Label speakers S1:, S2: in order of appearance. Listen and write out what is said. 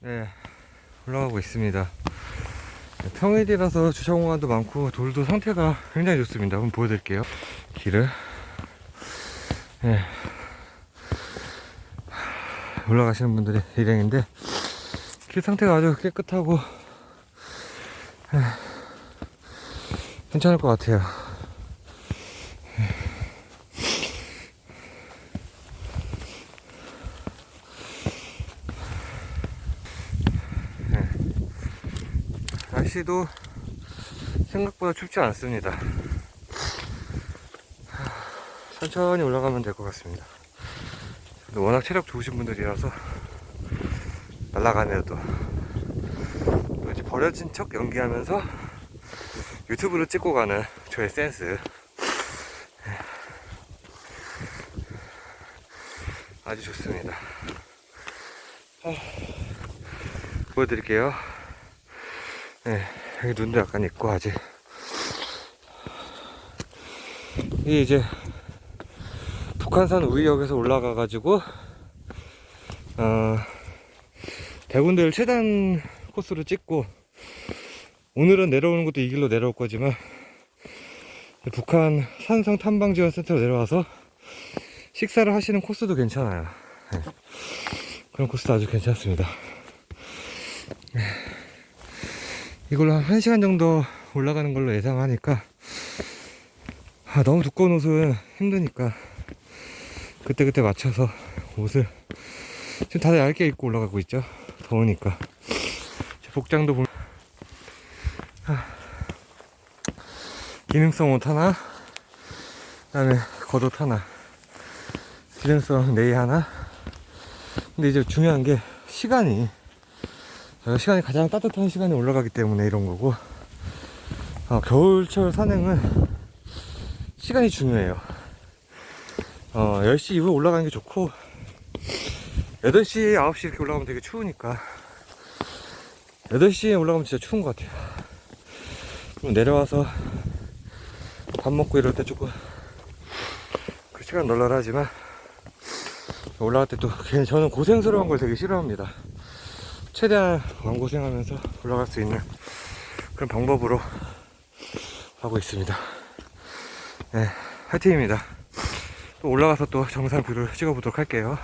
S1: 네, 올라가고 있습니다. 네, 평일이라서 주차 공간도 많고 돌도 상태가 굉장히 좋습니다. 한번 보여드릴게요. 길을. 네. 올라가시는 분들이 일행인데 길 상태가 아주 깨끗하고 네, 괜찮을 것 같아요. 날씨도 생각보다 춥지 않습니다. 하, 천천히 올라가면 될 것 같습니다. 워낙 체력 좋으신 분들이라서 날아가네요 또. 또 이제 버려진 척 연기하면서 유튜브로 찍고 가는 저의 센스. 아주 좋습니다. 어, 보여드릴게요. 네, 여기 눈도 약간 있고 아직. 이게 이제 북한산 우이역에서 올라가 가지고 어, 대군들 최단 코스로 찍고 오늘은 내려오는 것도 이 길로 내려올 거지만 북한 산성 탐방 지원 센터로 내려와서 식사를 하시는 코스도 괜찮아요. 네. 그런 코스도 아주 괜찮습니다. 이걸로 한 1시간 정도 올라가는 걸로 예상하니까 아, 너무 두꺼운 옷은 힘드니까 그때그때 맞춰서 옷을 지금 다들 얇게 입고 올라가고 있죠? 더우니까. 제 복장도 보면 아, 기능성 옷 하나 그 다음에 겉옷 하나 기능성 네이 하나. 근데 이제 중요한 게 시간이 시간이 가장 따뜻한 시간에 올라가기 때문에 이런 거고. 어, 겨울철 산행은 시간이 중요해요. 어, 10시 이후에 올라가는 게 좋고 8시, 9시 이렇게 올라가면 되게 추우니까 8시에 올라가면 진짜 추운 것 같아요. 그럼 내려와서 밥 먹고 이럴 때 조금 그 시간 널널하지만 올라갈 때 또 저는 고생스러운 걸 되게 싫어합니다 최대한 왕고생하면서 올라갈 수 있는 그런 방법으로 하고 있습니다. 네, 화이팅입니다. 또 올라가서 또 정상 뷰를 찍어보도록 할게요.